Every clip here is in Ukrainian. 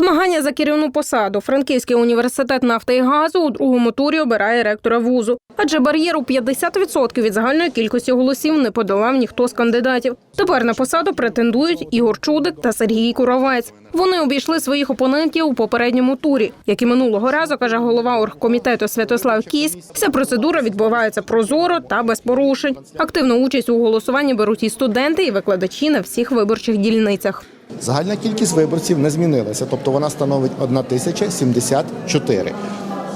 Змагання за керівну посаду. Франківський університет нафти і газу у другому турі обирає ректора вузу. Адже бар'єру 50% від загальної кількості голосів не подолав ніхто з кандидатів. Тепер на посаду претендують Ігор Чудик та Сергій Куровець. Вони обійшли своїх опонентів у попередньому турі. Як і минулого разу, каже голова оргкомітету Святослав Кісь, вся процедура відбувається прозоро та без порушень. Активну участь у голосуванні беруть і студенти, і викладачі на всіх виборчих дільницях. Загальна кількість виборців не змінилася, тобто вона становить 1074.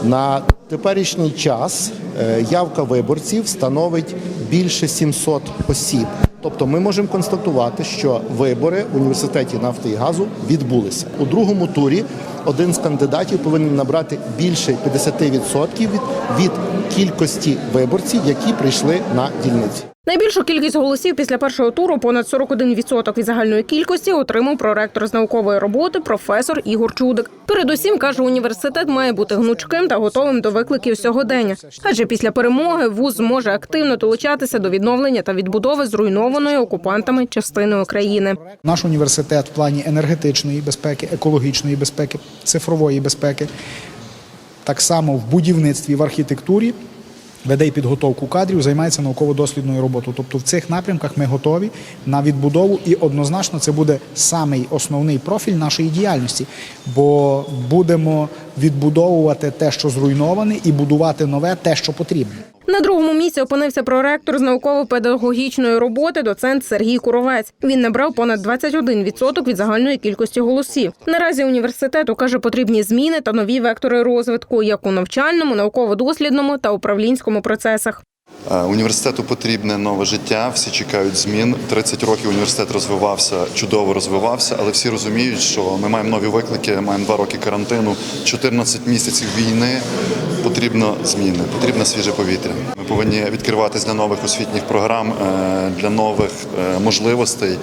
На теперішній час е, явка виборців становить більше 700 осіб. Тобто ми можемо констатувати, що вибори в університеті нафти і газу відбулися. У другому турі один з кандидатів повинен набрати більше 50% від, від кількості виборців, які прийшли на дільниці. Найбільшу кількість голосів після першого туру, понад 41% від загальної кількості, отримав проректор з наукової роботи професор Ігор Чудик. Передусім каже, університет має бути гнучким та готовим до викликів сьогодення. Адже після перемоги вуз зможе активно долучатися до відновлення та відбудови зруйнованої окупантами частини України. Наш університет в плані енергетичної безпеки, екологічної безпеки, цифрової безпеки, так само в будівництві, в архітектурі веде і підготовку кадрів, займається науково-дослідною роботою. Тобто в цих напрямках ми готові на відбудову, і однозначно це буде самий основний профіль нашої діяльності, бо будемо відбудовувати те, що зруйноване, і будувати нове, те, що потрібно. На другому місці опинився проректор з науково-педагогічної роботи, доцент Сергій Куровець. Він набрав понад 21% від загальної кількості голосів. Наразі університету каже, потрібні зміни та нові вектори розвитку, як у навчальному, науково-дослідному та управлінському процесах. Е, Університету потрібне нове життя. Всі чекають змін. 30 років університет розвивався, чудово розвивався, але всі розуміють, що ми маємо нові виклики, маємо два роки карантину, 14 місяців війни. Потрібно зміни, потрібне свіже повітря. Ми повинні відкриватись для нових освітніх програм, е, для нових е, можливостей.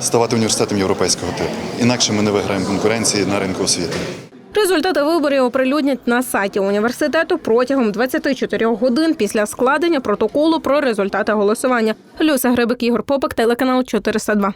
Ставати університетом європейського типу. Інакше ми не виграємо конкуренції на ринку освіти. Результати виборів оприлюднять на сайті університету протягом 24 годин після складення протоколу про результати голосування. Люся Грибик, Ігор Попик, телеканал 402.